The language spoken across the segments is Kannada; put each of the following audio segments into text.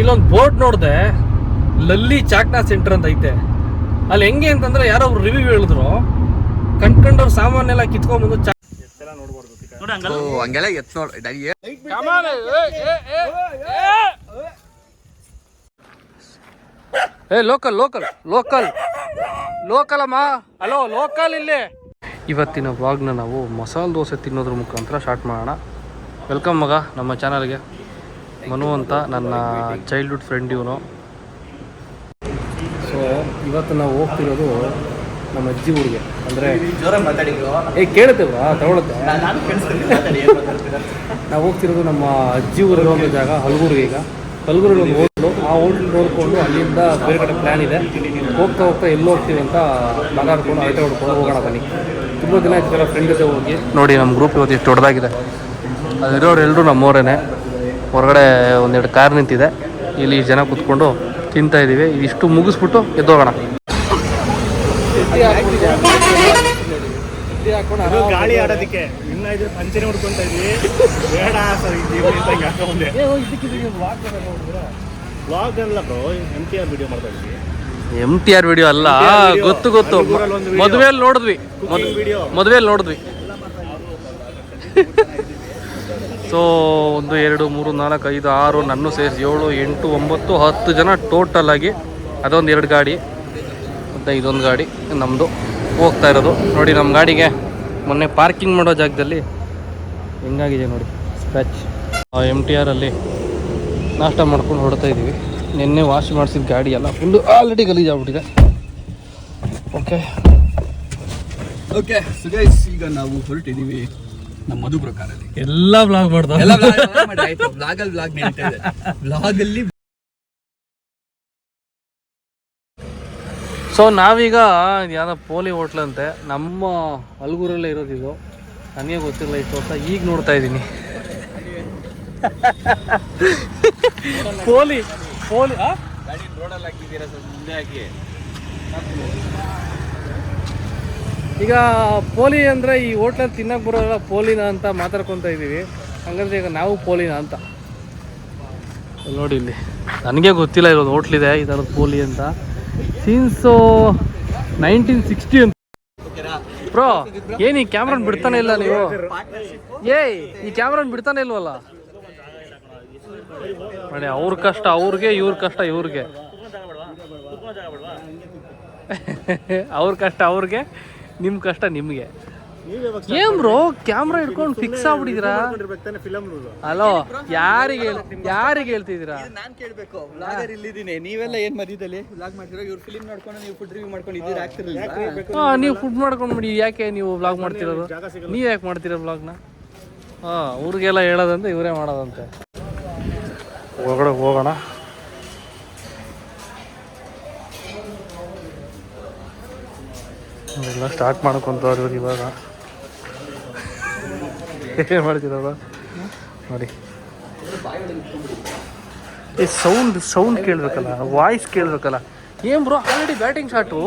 ಇಲ್ಲೊಂದು ಬೋರ್ಡ್ ನೋಡಿದೆ ಲಲ್ಲಿ ಚಾಕ್ನಾ ಸೆಂಟರ್ ಅಂತ ಐತೆ. ಅಲ್ಲಿ ಹೆಂಗೆ ಅಂತಂದ್ರೆ ಯಾರೋ ಒಬ್ರು ರಿವ್ಯೂ ಹೇಳಿದ್ರು. ಕಂಡ್ಕೊಂಡವ್ರು ಸಾಮಾನೆಲ್ಲ ಕಿತ್ಕೊಂಡ್ಬಂದು ಚಾ ಹಂಗೆಲ್ಲ. ಎತ್ ನೋಡ್ ಏ ಲೋಕಲ್ ಲೋಕಲ್ ಲೋಕಲ್ ಲೋಕಲ್ ಅಮ್ಮ. ಹಲೋ ಲೋಕಲ್ ಇಲ್ಲಿ. ಇವತ್ತಿನ ವ್ಲಾಗ್ನ ನಾವು ಮಸಾಲೆ ದೋಸೆ ತಿನ್ನೋದ್ರ ಮುಖಾಂತರ ಸ್ಟಾರ್ಟ್ ಮಾಡೋಣ. ವೆಲ್ಕಮ್ ಮಗ ನಮ್ಮ ಚಾನಲ್ಗೆ ಮನು ಅಂತ ನನ್ನ ಚೈಲ್ಡ್ಹುಡ್ ಫ್ರೆಂಡ್ ಇವನು. ಸೊ ಇವತ್ತು ನಾವು ಹೋಗ್ತಿರೋದು ನಮ್ಮ ಅಜ್ಜಿ ಊರಿಗೆ. ಅಂದರೆ ಏ ಕೇಳುತ್ತೇವ್ರಾ ತಗೊಳುತ್ತೆ. ನಾವು ಹೋಗ್ತಿರೋದು ನಮ್ಮ ಅಜ್ಜಿ ಊರಿಗೆ ಒಂದು ಜಾಗ ಹಲಗೂರಿಗೆ ಈಗ. ಹಲಗೂರಿಗೆ ಒಂದು ಹೋಟ್ಲು. ಆ ಹೋಟ್ಲ್ ನೋಡಿಕೊಂಡು ಅಲ್ಲಿಂದ ಬೇರೆ ಕಡೆ ಪ್ಲ್ಯಾನ್ ಇದೆ. ಹೋಗ್ತಾ ಹೋಗ್ತಾ ಎಲ್ಲಿ ಹೋಗ್ತೀವಿ ಅಂತ ಮಾತಾಡ್ಕೊಂಡು ಅಳತೆ ಹೊಡ್ಕೊಂಡು ಹೋಗೋಣ ಬನ್ನಿ. ತುಂಬ ದಿನ ಆಯ್ತು ಫ್ರೆಂಡ್ ಜೊತೆ ಹೋಗಿ. ನೋಡಿ ನಮ್ಮ ಗ್ರೂಪ್ ಇವತ್ತು ಎಷ್ಟು ದೊಡ್ಡದಾಗಿದೆ ಅಲ್ಲಿರೋರು ಎಲ್ಲರೂ ನಮ್ಮವರೇನೆ ಹೊರಗಡೆ ಒಂದೆರಡು ಕಾರ್ ನಿಂತಿದೆ. ಇಲ್ಲಿ ಜನ ಕೂತ್ಕೊಂಡು ತಿಂತಾ ಇದ್ದೀವಿ. ಇಷ್ಟು ಮುಗಿಸ್ಬಿಟ್ಟು ಎದ್ದೋಗೋಣ. ಹೋಗೋಣ ಗಾಳಿ ಆಡೋದಕ್ಕೆ. ಇನ್ನ ಇದು ಪಂಚನೆ ಹುಡ್ಕೊಂತ ಇದ್ವಿ ಬೇಡ ಸರ್ ಇದು ಹಾಕೊಂಡೆ ವ್ಲಾಗ್ ಅಲ್ಲ bro M T R video ಮಾಡ್ತಾ ಇದ್ವಿ. ಎಂ ಟಿ ಆರ್ ವಿಡಿಯೋ ಅಲ್ಲ. ಗೊತ್ತು ಗೊತ್ತು. ಮದುವೆಯಲ್ಲಿ ನೋಡಿದ್ವಿ. ಮದುವೆಯಲ್ಲಿ ನೋಡಿದ್ವಿ. ಸೊ ಒಂದು ಎರಡು, ಮೂರು, ನಾಲ್ಕು, ಐದು, ಆರು, ನನ್ನ ಸೇರಿಸಿ ಏಳು, ಎಂಟು, ಒಂಬತ್ತು, ಹತ್ತು ಜನ ಟೋಟಲ್ ಆಗಿ ಅದೊಂದು ಎರಡು ಗಾಡಿ. ಮತ್ತು ಇದೊಂದು ಗಾಡಿ ನಮ್ಮದು ಹೋಗ್ತಾ ಇರೋದು. ನೋಡಿ ನಮ್ಮ ಗಾಡಿಗೆ ಮೊನ್ನೆ ಪಾರ್ಕಿಂಗ್ ಮಾಡೋ ಜಾಗದಲ್ಲಿ ಹೆಂಗಾಗಿದೆ ನೋಡಿ ಸ್ಕ್ರ್ಯಾಚ್ ಎಂ ಟಿ ಆರಲ್ಲಿ ನಾಷ್ಟ ಮಾಡ್ಕೊಂಡು ಹೊಡ್ತಾ ಇದ್ದೀವಿ. ನಿನ್ನೆ ವಾಶ್ ಮಾಡಿಸಿದ ಗಾಡಿ ಎಲ್ಲ ಫುಲ್ಲು ಆಲ್ರೆಡಿ ಗಲೀಜಾಗ್ಬಿಟ್ಟಿದೆ ಓಕೆ ಓಕೆ ಈಗ ನಾವು ಹೊರಟಿದೀವಿ ನಮ್ಮ ಮಧು ಪ್ರಕಾರಲ್ಲಿ ಎಲ್ಲ ಬ್ಲಾಗ್ ಮಾಡ್ತಾರೆ ಎಲ್ಲ ಬ್ಲಾಗ್ ಅಲ್ಲಿ ಬ್ಲಾಗ್ ನಡೀತಾ ಇದೆ. ಬ್ಲಾಗ್ ಅಲ್ಲಿ ಸೊ ನಾವೀಗ ಯಾವುದೋ ಪೋಲಿ ಹೋಟ್ಲ್ ಅಂತೆ. ನಮ್ಮ ಅಲ್ಗೂರಲ್ಲೇ ಇರೋದಿದು ನನಗೆ ಗೊತ್ತಿಲ್ಲ ಇಷ್ಟು ವರ್ಷ ಈಗ ನೋಡ್ತಾ ಇದ್ದೀನಿ. ಪೋಲಿ ಪೋಲಿ ಆ? ಈಗ ಪೋಲಿ ಅಂದರೆ ಈ ಹೋಟ್ಲಲ್ಲಿ ತಿನ್ನಕ್ಕೆ ಬರೋಲ್ಲ ಪೋಲಿನ ಅಂತ ಮಾತಾಡ್ಕೊತಾ ಇದ್ದೀವಿ. ಹಂಗಂದ್ರೆ ಈಗ ನಾವು ಪೋಲಿನ ಅಂತ. ನೋಡಿ ಇಲ್ಲಿ, ನನಗೆ ಗೊತ್ತಿಲ್ಲ ಇರೋದು ಹೋಟ್ಲಿದೆ, ಈ ಥರದ ಪೋಲಿ ಅಂತ. ಸೀನ್ಸು ನೈನ್ಟೀನ್ ಸಿಕ್ಸ್ಟಿ ಅಂತ. ಬ್ರೋ ಏನು ಈ ಕ್ಯಾಮ್ರನ್ ಬಿಡ್ತಾನೆ ಇಲ್ಲ ನೀವು? ಏಯ್, ಈ ಕ್ಯಾಮ್ರನ್ ಬಿಡ್ತಾನೆ ಇಲ್ವಲ್ಲ? ನೋಡಿ ಅವ್ರ ಕಷ್ಟ, ಅವ್ರಿಗೆ, ಇವ್ರ ಕಷ್ಟ, ಇವ್ರಿಗೆ. ಅವ್ರ ಕಷ್ಟ, ಅವ್ರಿಗೆ. ನಿಮ್ಮ ಕಷ್ಟ ನಿಮಗೆ. ಏನ್ ಬ್ರೋ ಕ್ಯಾಮ್ರಾ ಹಿಡ್ಕೊಂಡು ಫಿಕ್ಸ್ ಆಗ್ಬಿಟ್ಟಿದ್ದೀರಾ? ಹಲೋ ಯಾರಿಗೆ ಯಾರಿಗೆ ಹೇಳ್ತಿದ್ದೀರಾ? ನಾನು ಕೇಳಬೇಕು ಬ್ಲಾಗರ್ ಇಲ್ಲಿದ್ದೀನಿ. ನೀವೆಲ್ಲ ಏನ್ ಮಧ್ಯದಲ್ಲಿ? ಬ್ಲಾಗ್ ಮಾಡ್ತೀರಾ ಇವ್ರು ಫಿಲ್ಮ್ ನೋಡ್ಕೊಂಡು ನೀವು ಫುಡ್ ರಿವ್ಯೂ ಮಾಡ್ಕೊಂಡು ಇದ್ದೀರಾ? ಆಗ್ತಿರಲಿಲ್ಲ ಹಾ ನೀವು ಫುಡ್ ಮಾಡ್ಕೊಂಡ್ಬಿಡಿ. ಯಾಕೆ ನೀವು ಬ್ಲಾಗ್ ಮಾಡ್ತಿರೋದು? ನೀವು ಯಾಕೆ ಮಾಡ್ತೀರಾ ವ್ಲಾಗ್ನ ಹಾಂ ಊರಿಗೆಲ್ಲ ಹೇಳೋದಂತೆ ಇವರೇ ಮಾಡೋದಂತೆ. ಒಳಗಡೆ ಹೋಗೋಣ. ಎಲ್ಲ ಸ್ಟಾರ್ಟ್ ಮಾಡ್ಕೊಂತವ್ರು ಇವ್ರು ಇವಾಗ. ಏನು ಮಾಡ್ತಿರೋದು? ನೋಡಿ. ಏ ಸೌಂಡ್ ಸೌಂಡ್ ಕೇಳಬೇಕಲ್ಲ ವಾಯ್ಸ್ ಕೇಳಬೇಕಲ್ಲ. ಏನು bro already batting shot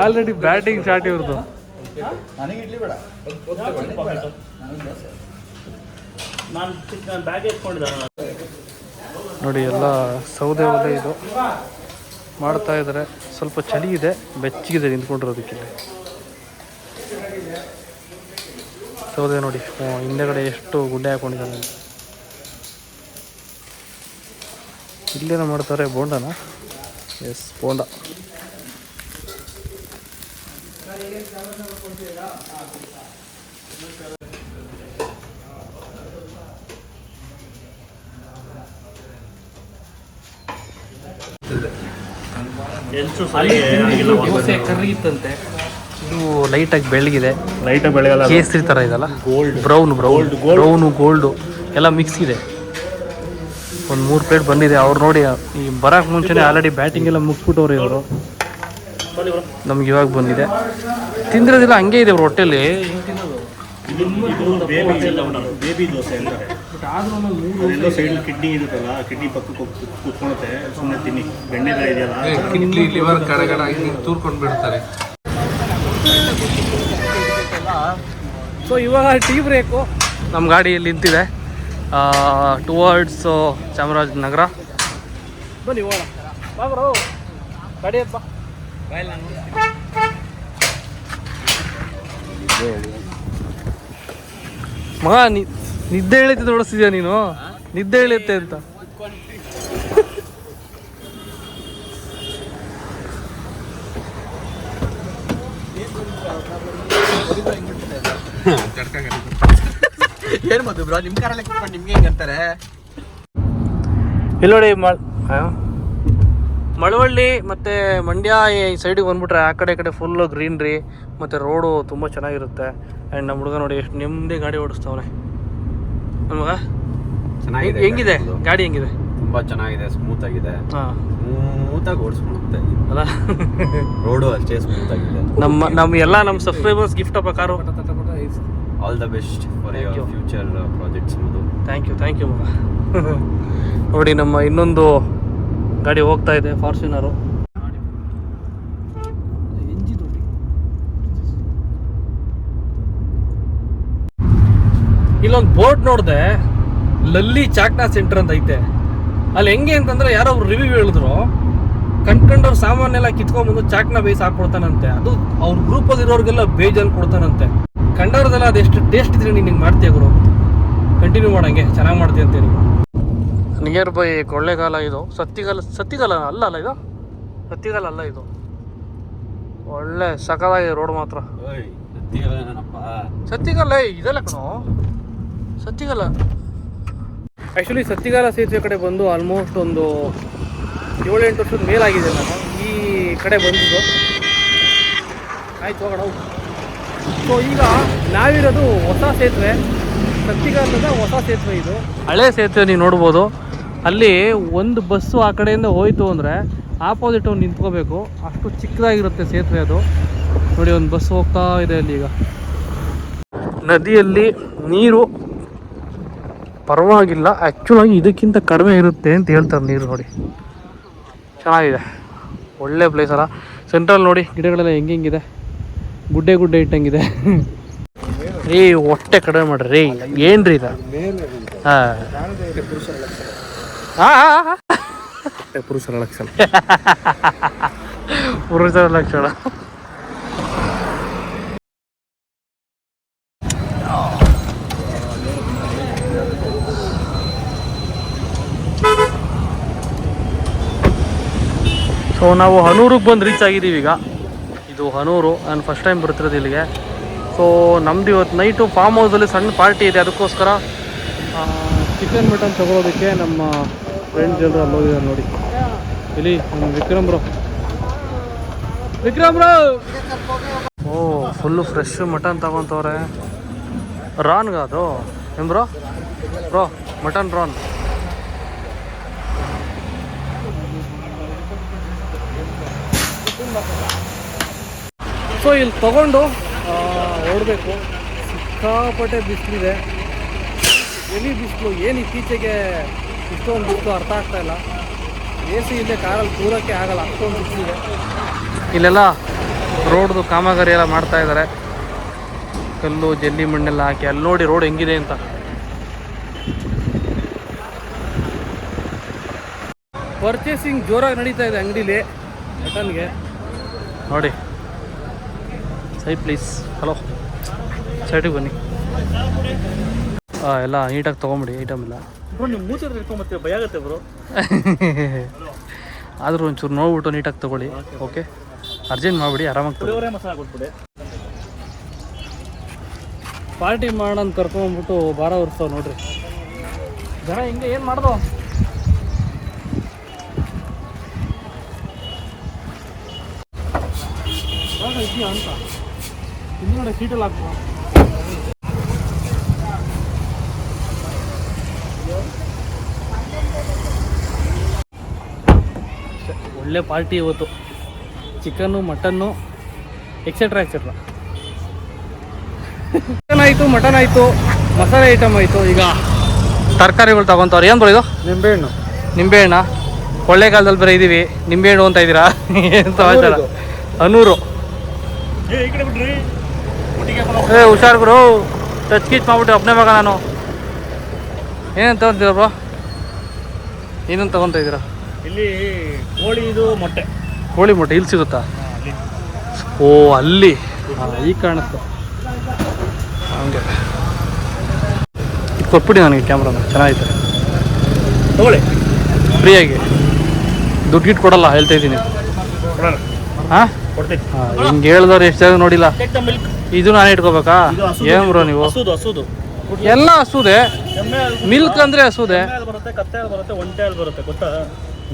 already batting shot ಇವ್ರದ್ದು ನನಗೆ ಇಡ್ಲಿ ಬೇಡ. ನಾನು ಬ್ಯಾಗ್ ಎತ್ಕೊಂಡಿದ್ದ. ನೋಡಿ, ಎಲ್ಲ ಸೌದೆ ಒಲೆ ಇದು. ಮಾಡ್ತಾ ಇದ್ದಾರೆ. ಸ್ವಲ್ಪ ಚಳಿ ಇದೆ. ಬೆಚ್ಚಗಿದೆ ನಿಂತ್ಕೊಂಡಿರೋದಕ್ಕೆ ಸೌದೆ ನೋಡಿ. ಹಿಂದೆಗಡೆ ಎಷ್ಟು ಗುಡ್ಡೆ ಹಾಕೊಂಡಿದ್ದಾನೆ ಅಂತ. ಇಲ್ಲೇನೋ ಮಾಡ್ತಾರೆ, ಬೋಂಡನ? ಎಸ್ ಬೋಂಡ. ದೋಸೆ ಇದು ಲೈಟಾಗಿ ಬೆಳಗಿದೆ. ಲೈಟಾಗಿ ಬೆಳಗಲ್ಲ ಕೇಸರಿ ಥರ ಇದಲ್ಲ gold brown brown brown gold ಎಲ್ಲ ಮಿಕ್ಸ್ ಇದೆ. ಒಂದು ಮೂರು ಪ್ಲೇಟ್ ಬಂದಿದೆ. ಅವ್ರು ನೋಡಿ ಈ ಬರೋಕ್ಕೆ ಮುಂಚೆನೇ ಆಲ್ರೆಡಿ ಬ್ಯಾಟಿಂಗ್ ಎಲ್ಲ ಮುಗಿಸ್ಬಿಟ್ಟವ್ರು ಇವರು. ನಮ್ಗೆ ಇವಾಗ ಬಂದಿದೆ. ತಿಂದಿರೋದಿಲ್ಲ ಹಂಗೆ ಇದೆ ಅವ್ರ ಹೊಟ್ಟೆಲಿ ಇದು ಬೇಬಿ ಬೇಬಿ ದೋಸೆ ಅಂತಾರೆ ಅದೆಲ್ಲೋ ಸೈಡ್ ಕಿಡ್ನಿ ಇರುತ್ತಲ್ಲ ಕಿಡ್ನಿ ಪಕ್ಕಕ್ಕೆ ಕೂತ್ಕೊಳುತ್ತೆ ಸುಮ್ಮನೆ ತಿನ್ನಿ. ಬೆಣ್ಣೆ ಇದೆಯಲ್ಲ ಕಿಡ್ನಿ ಲಿವರ್ ಕಡಗಡ ತೂರ್ಕೊಂಡು ಬಿಡ್ತಾರೆ. ಸೊ ಇವಾಗ ಟೀ ಬ್ರೇಕು ನಮ್ಮ ಗಾಡಿ ಇಲ್ಲಿ ನಿಂತಿದೆ ಟುವರ್ಡ್ಸ್ ಚಾಮರಾಜನಗರ. ಬನ್ನಿ ಹೋಗೋಣ. ಮಗ ನಿದ್ದೆ ಹೇಳಿದ್ದೆ ನೋಡಿಸ್ತಿದ್ಯಾ ನೀನು? ನಿದ್ದೆ ಹೇಳುತ್ತೆ ಅಂತ. ಏನ್ ಮದು ಬ್ರೋ? ನಿಮ್ ಕಾರಲ್ಲೇ ನಿಮ್ಗೆ ಹೆಂಗಂತಾರೆ ಅಂತಾರೆ? ಇಲ್ಲಿ ನೋಡಿ ಮಳ್ ಆ? ಮಳವಳ್ಳಿ ಮತ್ತು ಮಂಡ್ಯ ಈ ಸೈಡಿಗೆ ಬಂದ್ಬಿಟ್ರೆ ಆ ಕಡೆ ಈ ಕಡೆ ಫುಲ್ಲು ಗ್ರೀನ್ರಿ ಮತ್ತು ರೋಡು ತುಂಬ ಚೆನ್ನಾಗಿರುತ್ತೆ. ಆ್ಯಂಡ್ ನಮ್ಮ ಹುಡುಗ ನೋಡಿ ಎಷ್ಟು ನೆಮ್ಮದಿ ಗಾಡಿ ಓಡಿಸ್ತಾವನೆ. ನಮಗ? ಚೆನ್ನಾಗಿದೆ ಹೆಂಗಿದೆ? ಗಾಡಿ ಹೆಂಗಿದೆ? ತುಂಬಾ ಚೆನ್ನಾಗಿದೆ ಸ್ಮೂತ್ ಆಗಿದೆ. ಹಾಂ. ಸ್ಮೂತ್ ಆಗಿ ಓಡಿಸ್ಕೊಂಡು ಅಲ್ಲ? ರೋಡು ಅಷ್ಟೇ ಸ್ಮೂತ್ ಆಗಿದೆ. ನಮ್ಮ ನಮ್ಮ ಎಲ್ಲ ನಮ್ಮ ಸಬ್ಸ್ಕ್ರೈಬರ್ಸ್ ಗಿಫ್ಟ್ ಅಪ್ಪ car. All the best for your future projects thank you thank you ಮಗ. ನೋಡಿ ನಮ್ಮ ಇನ್ನೊಂದು ಗಾಡಿ ಹೋಗ್ತಾ ಇದೆ ಫಾರ್ಚುನರು ಇಲ್ಲೊಂದು ಬೋರ್ಡ್ ನೋಡಿದೆ, ಲಲ್ಲಿ ಚಾಕ್ನಾ ಸೆಂಟರ್ ಅಂತ ಐತೆ. ಅಲ್ಲಿ ಹೆಂಗೆ ಅಂತಂದ್ರೆ ಯಾರೋ ಅವ್ರು ರಿವ್ಯೂ ಹೇಳಿದ್ರು ಕಂಡ್ಕೊಂಡವ್ರ ಸಾಮಾನೆಲ್ಲ ಕಿತ್ಕೊಂಡ್ಬಂದು ಚಾಕ್ನ ಬೇಯಿಸಿ ಹಾಕೊಡ್ತಾನಂತೆ ಅದು ಅವ್ರ ಗ್ರೂಪಲ್ಲಿ ಇರೋರಿಗೆಲ್ಲ ಬೇಜಾನ್ ಕೊಡ್ತಾನಂತೆ. ಕಂಡವ್ರದೆಲ್ಲ ಅದೆಷ್ಟು ಟೇಸ್ಟ್ ಇದ್ರೆ ನೀನು ಹಿಂಗೆ ಮಾಡ್ತೀಯ ಗುರು? ಕಂಟಿನ್ಯೂ ಮಾಡಂಗೆ, ಚೆನ್ನಾಗಿ ಮಾಡ್ತೀಯ ಅಂತೀನಿ ನಿಯರ್ ಬೈ ಕೊಳ್ಳೆಗಾಲ ಇದು. ಸತ್ತಿಗಾಲ ಸತ್ತಿಗಾಲ ಅಲ್ಲ ಅಲ್ಲ ಇದು? ಸತ್ತಿಗಾಲ ಅಲ್ಲ ಇದು. ಒಳ್ಳೆ ಸಕಲಾಗಿದೆ ರೋಡ್ ಮಾತ್ರ. ಸತ್ತಿಗಾಲ ಇದೆಲ್ಲ ಕಣೋ? ಸತ್ತಿಗಾಲ. ಆ್ಯಕ್ಚುಲಿ ಸತ್ತಿಗಾಲ ಸೇತುವೆ ಕಡೆ ಬಂದು ಆಲ್ಮೋಸ್ಟ್ ಒಂದು ಏಳೆಂಟು ವರ್ಷದ ಮೇಲಾಗಿದೆ ನಾನು. ಈ ಕಡೆ ಬಂದಿದ್ದು. ಆಯ್ತು ಹೋಗೋಣ ಹೋಗು. ಸೊ ಈಗ ನಾವಿರೋದು ಹೊಸ ಸೇತುವೆ. ಸತ್ತಿಗಾಲದ ಹೊಸ ಸೇತುವೆ ಇದು. ಹಳೆ ಸೇತುವೆ ನೀವು ನೋಡ್ಬೋದು. ಅಲ್ಲಿ ಒಂದು ಬಸ್ಸು ಆ ಕಡೆಯಿಂದ ಹೋಯ್ತು ಅಂದರೆ ಆಪೋಸಿಟ್ ಅವ್ನು ನಿಂತ್ಕೋಬೇಕು. ಅಷ್ಟು ಚಿಕ್ಕದಾಗಿರುತ್ತೆ ಸೇತುವೆ ಅದು. ನೋಡಿ ಒಂದು ಬಸ್ ಹೋಗ್ತಾ ಇದೆ ಅಲ್ಲಿ ಈಗ. ನದಿಯಲ್ಲಿ ನೀರು ಪರವಾಗಿಲ್ಲ. ಆ್ಯಕ್ಚುಲಾಗಿ ಇದಕ್ಕಿಂತ ಕಡಿಮೆ ಇರುತ್ತೆ ಅಂತ ಹೇಳ್ತಾರೆ ನೀರು ನೋಡಿ. ಚೆನ್ನಾಗಿದೆ. ಒಳ್ಳೆ ಪ್ಲೇಸ್ ಅಲ್ಲ. ಸೆಂಟ್ರಲ್ ನೋಡಿ ಗಿಡಗಳೆಲ್ಲ ಹೆಂಗೆ ಹೆಂಗಿದೆ ಗುಡ್ಡೆ ಗುಡ್ಡೆ ಇಟ್ಟಂಗಿದೆ. ರೀ ಹೊಟ್ಟೆ ಕಡಿಮೆ ಮಾಡ್ರಿ. ರೀ ಏನ್ರಿ ಇದು? ಹಾಂ. ಪುರುಷರ ಲಕ್ಷಣ. ಪುರುಷರ ಲಕ್ಷಣ. ಸೊ ನಾವು ಹನೂರಿಗೆ ಬಂದು ರೀಚ್ ಆಗಿದ್ದೀವಿ ಈಗ. ಇದು ಹನೂರು ನಾನು ಫಸ್ಟ್ ಟೈಮ್ ಬರ್ತಿರೋದು ಇಲ್ಲಿಗೆ. ಸೊ ನಮ್ದು ಇವತ್ತು ನೈಟು ಫಾರ್ಮ್ ಹೌಸಲ್ಲಿ ಸಣ್ಣ ಪಾರ್ಟಿ ಇದೆ ಅದಕ್ಕೋಸ್ಕರ ಚಿಕನ್ ಮಟನ್ ತಗೊಳೋದಕ್ಕೆ ನಮ್ಮ ಫ್ರೆಂಡ್ಸ್ ಎಲ್ಲರೂ ಅಲ್ಲಿ ಹೋಗಿದ್ದಾರೆ ನೋಡಿ. ಇಲ್ಲಿ ನಮ್ಮ ವಿಕ್ರಮ್ ಬ್ರೋ ವಿಕ್ರಮ್ ಬ್ರೋ ಓ ಫುಲ್ಲು ಫ್ರೆಶ್ ಮಟನ್ ತಗೊಂತವ್ರೆ. ರಾನ್ಗ ಅದು? ಏನ್ ಬ್ರೋ ಬ್ರೋ ಮಟನ್ ರಾನ್ ಸೊ ಇಲ್ಲಿ ತಗೊಂಡು ಓಡಬೇಕು. ಸಿಕ್ಕಾಪಟ್ಟೆ ಬಿಸಿಲಿದೆ. ಎಲ್ಲಿ ಬಿಸಿಲು? ಏನು ಇತ್ತೀಚೆಗೆ ಇಷ್ಟೊಂದು ಬಿಟ್ಟು ಅರ್ಥ ಆಗ್ತಾ ಇಲ್ಲ. ಎ ಸಿ ಇಲ್ಲೇ ಕಾರಲ್ಲಿ ಕೂರೋಕ್ಕೆ ಆಗಲ್ಲ ಅಷ್ಟೊಂದು ಬಿಸಿಲಿದೆ ಇಲ್ಲೆಲ್ಲ ರೋಡ್ದು ಕಾಮಗಾರಿ ಎಲ್ಲ ಮಾಡ್ತಾ ಇದ್ದಾರೆ ಕಲ್ಲು ಜಲ್ಲಿ ಮಣ್ಣೆಲ್ಲ ಹಾಕಿ ಅಲ್ಲಿ ನೋಡಿ ರೋಡ್ ಹೆಂಗಿದೆ ಅಂತ. ಪರ್ಚೇಸಿಂಗ್ ಜೋರಾಗಿ ನಡೀತಾ ಇದೆ ಅಂಗಡಿಲಿ ಮಟನ್ಗೆ. ನೋಡಿ. ಸೈ ಪ್ಲೀಸ್ ಹಲೋ ಸೈಡಿಗೆ ಬನ್ನಿ. ಎಲ್ಲ ನೀಟಾಗಿ ತೊಗೊಂಬಿಡಿ ಐಟಮ್ ಎಲ್ಲ. ಬ್ರೋ ಭಯ ಆಗುತ್ತೆ ಬ್ರೋ. ಆದರೂ ಒಂಚೂರು ನೋಡ್ಬಿಟ್ಟು ನೀಟಾಗಿ ತೊಗೊಳ್ಳಿ ಓಕೆ ಅರ್ಜೆಂಟ್ ಮಾಡಿಬಿಡಿ ಆರಾಮಾಗಿ ಮಸಾಲ ಕೊಟ್ಬಿಡಿ. ಪಾರ್ಟಿ ಮಾಡೋಣ ಕರ್ಕೊಂಡ್ಬಿಟ್ಟು ಬಾರ ಉರ್ಸ್ತಾವ ನೋಡ್ರಿ. ಜನ ಹಿಂಗೆ ಏನು ಮಾಡ್ದೋ? ಅಂತ? ಹಿಂದ್ಗಡೆ ಸೀಟಲ್ಲಿ ಹಾಕ್ಬೋ ಒಳ್ಳೆ ಪಾರ್ಟಿ ಇವತ್ತು. Chicken mutton etcetera etcetera chicken ಆಯಿತು ಮಟನ್ ಆಯಿತು ಮಸಾಲೆ ಐಟಮ್ ಆಯಿತು. ಈಗ ತರಕಾರಿಗಳು ತಗೊಂತವ್ರು. ಏನು ಬರೋದು ನಿಂಬೆಹಣ್ಣು. ನಿಂಬೆಹಣ್ಣ. ಕೊಳ್ಳೇಗಾಲದಲ್ಲಿ ಬರೀ ಇದ್ದೀವಿ ನಿಂಬೆಹಣ್ಣು ಅಂತ ಇದ್ದೀರಾ? ಏನು ಸಮಾಚಾರ? ಅನೂರು ಏ ಹುಷಾರ್ ಗುರು ಟಚ್ ಕಿಚ್ ಮಾಡ್ಬಿಟ್ಟು ಒಬ್ಬನೇ ಮಗ ನಾನು. ಏನೇನು ತಗೊಂತೀರ ಬ್ರೋ? ಏನೇನು ತಗೊತಾ ಇದ್ದೀರಾ? ಇಲ್ಲಿ ಕೋಳಿ ಇದು ಮೊಟ್ಟೆ. ಕೋಳಿ ಮೊಟ್ಟೆ ಇಲ್ಲಿ ಸಿಗುತ್ತಾ? ಓ ಅಲ್ಲಿ. ಈ ಈಗ ಕಾಣುತ್ತೆ ಹಂಗೆ. ಕೊಟ್ಬಿಡಿ ನನಗೆ ಕ್ಯಾಮ್ರಾನ ಚೆನ್ನಾಗೈತೆ. ತಗೊಳ್ಳಿ. ಫ್ರೀಯಾಗಿ. ದುಡ್ಡು ಗಿಟ್ಟು ಕೊಡಲ್ಲ ಹೇಳ್ತಾ ಇದ್ದೀನಿ. ಹಾಂ? ಹಿಂಗೆ ಹೇಳಿದವ್ರು ಎಷ್ಟು ಜನ ನೋಡಿಲ್ಲ. ಇದು ನಾನು ಇಟ್ಕೋಬೇಕಾ? ಏನು ಬ್ರೋ ನೀವು? ಎಲ್ಲ ಹಸುದೆ? ಮಿಲ್ಕ್ ಅಂದರೆ ಹಸುದೆ? ಬರುತ್ತೆ ಕತ್ತೆ ಬರುತ್ತೆ ಒಂಟೆ ಬರುತ್ತೆ ಗೊತ್ತಾ?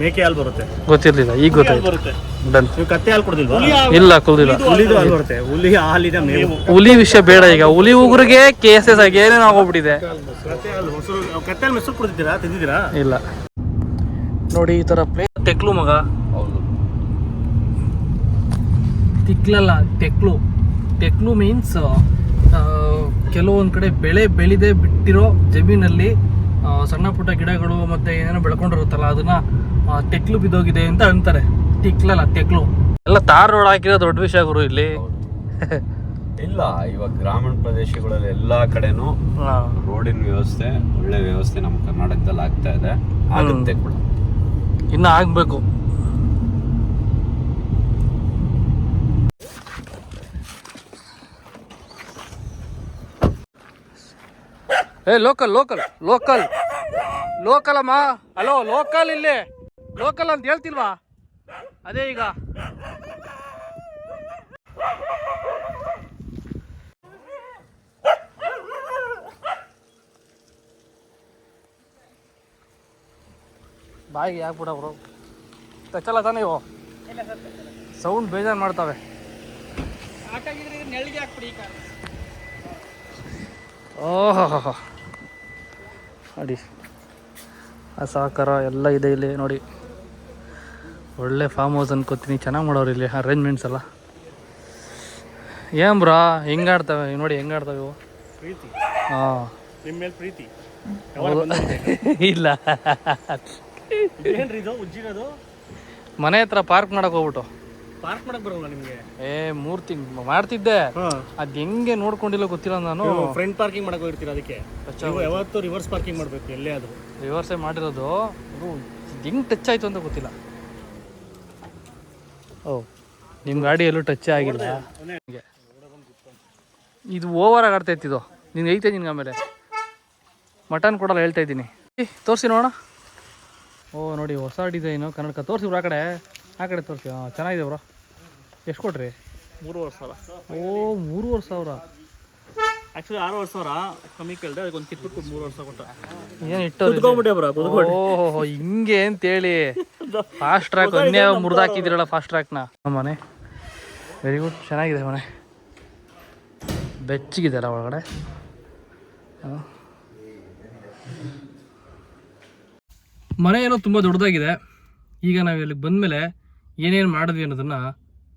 ಮೇಕೆ ಹಾಲು ಬರುತ್ತೆ. ಗೊತ್ತಿರ್ಲಿಲ್ಲ ಈಗ ಗೊತ್ತಾಯ್ತು. ಬರುತ್ತೆ. ಡನ್. ನೀವು ಕತ್ತೆ ಹಾಲು ಕೊಡ್ದಿಲ್ವಾ? ಇಲ್ಲ ಕುಲ್ದಿಲ್ಲ ಹುಲಿದು ಹಾಲು ಬರುತ್ತೆ. ಹುಲಿ ಹಾಲಿನ ಮೇವು. ಹುಲಿ ವಿಷಯ ಬೇಡ ಈಗ. ಹುಲಿ ಉಗುರಿಗೆ ಕೇಸಸ್ ಆಗಿ ಏನೇನು ಆಗೋಗ್ಬಿಟ್ಟಿದೆ. ಕತ್ತೆ ಹಾಲು ಮೊಸರು. ಕತ್ತೆ ಹಾಲು ಮೊಸರು ಕುಡಿದಿದ್ದೀರಾ? ತಿಂದಿದ್ದೀರಾ? ಇಲ್ಲ. ನೋಡಿ ಈ ತರ ಪ್ಲೇ ತೆಕ್ಲು ಮಗ. ಹೌದು. ತಿಕ್ಲಲ್ಲ ಟೆಕ್ಲು ಟೆಕ್ಲು ಮೀನ್ಸ್ ಕೆಲವೊಂದು ಕಡೆ ಬೆಳೆ ಬೆಳಿದೆ ಬಿಟ್ಟಿರೋ ಜಮೀನಲ್ಲಿ ಸಣ್ಣ ಪುಟ್ಟ ಗಿಡಗಳು ಮತ್ತೆ ಏನೇನೋ ಬೆಳ್ಕೊಂಡಿರುತ್ತಲ್ಲ ಅದನ್ನ ತೆಕ್ಲು ಬಿದ್ದೋಗಿದೆ ಅಂತ ಅಂತಾರೆ. ತಿಕ್ಲಲ್ಲ ತೆಕ್ಲು. ಎಲ್ಲ ತಾರ್ ರೋಡ್ ಹಾಕಿರೋ ದೊಡ್ಡ ವಿಷಯ ಗುರು ಇಲ್ಲಿ. ಇಲ್ಲ ಇವಾಗ ಗ್ರಾಮೀಣ ಪ್ರದೇಶಗಳಲ್ಲಿ ಎಲ್ಲಾ ಕಡೆನೂ ರೋಡಿನ ವ್ಯವಸ್ಥೆ ಒಳ್ಳೆ ವ್ಯವಸ್ಥೆ ನಮ್ಮ ಕರ್ನಾಟಕದಲ್ಲಿ ಆಗ್ತಾ ಇದೆ. ಆಗುತ್ತೆ ಕೂಡ. ಇನ್ನು ಆಗ್ಬೇಕು. ಏ ಲೋಕಲ್ ಲೋಕಲ್ ಲೋಕಲ್ ಲೋಕಲ್ ಅಮ್ಮ. ಹಲೋ ಲೋಕಲ್ ಇಲ್ಲಿ. ಲೋಕಲ್ ಅಂತ ಹೇಳ್ತಿಲ್ವಾ? ಅದೇ ಈಗ. ಬಾಯಿಗೆ ಯಾಕೆ ಬಿಡ ಬ್ರೋ ತಚ್ಚಲ್ಲ ತಾನೇ ಇವು? ಸೌಂಡ್ ಬೇಜಾರು ಮಾಡ್ತವೆ. ಓಹೋ ನೋಡಿ. ಆ ಸಹಕಾರ ಎಲ್ಲ ಇದೆ ಇಲ್ಲಿ ನೋಡಿ. ಒಳ್ಳೆ ಫಾರ್ಮ್ ಹೌಸ್ ಅನ್ಕೋತೀನಿ. ಚೆನ್ನಾಗಿ ಮಾಡೋರು ಇಲ್ಲಿ ಅರೇಂಜ್ಮೆಂಟ್ಸ್ ಎಲ್ಲ. ಏನ್ ಬ್ರಾ ಹೆಂಗಾಡ್ತವೆ ನೋಡಿ ಹೆಂಗಾಡ್ತವೆ ಇವು? ಪ್ರೀತಿ. ಹಾಂ. ನಿಮ್ಮ ಮೇಲೆ ಪ್ರೀತಿ. ಇಲ್ಲ. ಏನ್ರಿ ಇದು? ಉಜ್ಜಿರೋದು? ಮನೆ ಹತ್ರ ಪಾರ್ಕ್ ಮಾಡಕ್ ಹೋಗ್ಬಿಟ್ಟು. ಪಾರ್ಕ್ ಮಾಡಕ್ ಬರೋಲ್ಲ ನಿಮ್ಗೆ? ಏ ಮೂರ್ ತಿಂಗ್ ಮಾಡ್ತಿದ್ದೆ ಅದ್ ಹೆಂಗೆ ನೋಡ್ಕೊಂಡಿಲ್ಲ ಗೊತ್ತಿಲ್ಲ ನಾನು. ಫ್ರಂಟ್ ಪಾರ್ಕಿಂಗ್ ಮಾಡಕ್ ಹೋಗಿರ್ತೀರ ಅದಕ್ಕೆ? ನೀವು ಯಾವತ್ತು ರಿವರ್ಸ್ ಪಾರ್ಕಿಂಗ್ ಮಾಡ್ಬೇಕು ಎಲ್ಲೇ ಆದ್ರೂ ರಿವರ್ಸೇ ಮಾಡಿರೋದು. ಹೆಂಗ್ ಟಚ್ ಆಯ್ತು ಅಂತ ಗೊತ್ತಿಲ್ಲ. ಓ ನಿಮ್ಮ ಗಾಡಿ ಎಲ್ಲೂ ಟಚ್ ಆಗಿಲ್ಲ. ಇದು ಓವರ್ ಆಗಿ ಆಡ್ತಾ ಇತ್ತಿದು ನೀನು ಐತೆ ನಿನ್ಗೆ ಆಮೇಲೆ. ಮಟನ್ ಕೊಡಲ್ಲ ಹೇಳ್ತಾ ಇದ್ದೀನಿ. ತೋರಿಸಿ ನೋಡೋಣ. ಓ ನೋಡಿ ಹೊಸ ಡಿಸೈನು ಕನ್ನಡಕ. ತೋರಿಸಿ ಬ್ರೋ ಆ ಕಡೆ. ಆ ಕಡೆ ತೋರಿಸಿ. ಹಾಂ ಚೆನ್ನಾಗಿದೆ ಬ್ರೋ. ಎಷ್ಟು ಕೊಟ್ರಿ? ಮೂರುವರೆ ಸಾವಿರ. ಓ ಮೂರುವರೆ ಸಾವಿರ. ಆಕ್ಚುಲಿ ಆರೂವರೆ ಸಾವಿರ ಕಮ್ಮಿ ಕೇಳಿದೆ ಅದಕ್ಕೆ ಒಂದು ಕಿತ್ಬಿಟ್ಟು ಮೂರುವರೆ ಸಾವಿರ ಕೊಟ್ಟ. ಏನು ಇಟ್ಟು ಕುತ್ಕೊಂಡ್ಬಿಟ್ಟೆ ಬ್ರಾ ಓಹೋ ಹಿಂಗೆ ಅಂತೇಳಿ. ಫಾಸ್ಟ್ ಟ್ರ್ಯಾಕ್ ಒಂದೇ ಮುರಿದಾಕಿದ್ದೀರಲ್ಲ ಫಾಸ್ಟ್ ಟ್ರ್ಯಾಕ್ನ ಮನೆ. ವೆರಿ ಗುಡ್ ಚೆನ್ನಾಗಿದೆ ಮನೆ. ಬೆಚ್ಚಗಿದೆ ಅಲ್ಲ ಒಳಗಡೆ. ಮನೆ ಏನೋ ತುಂಬ ದೊಡ್ಡದಾಗಿದೆ. ಈಗ ನಾವು ಇಲ್ಲಿಗೆ ಬಂದಮೇಲೆ ಏನೇನು ಮಾಡಿದ್ವಿ ಅನ್ನೋದನ್ನು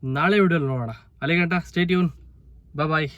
ನಾಳೆ ವಿಡಿಯೋಲಿ ನೋಡೋಣ ಅಲ್ಲಿಗಂಟ ಸ್ಟೇಟ್ಯೂನ್ ಬಾಯ್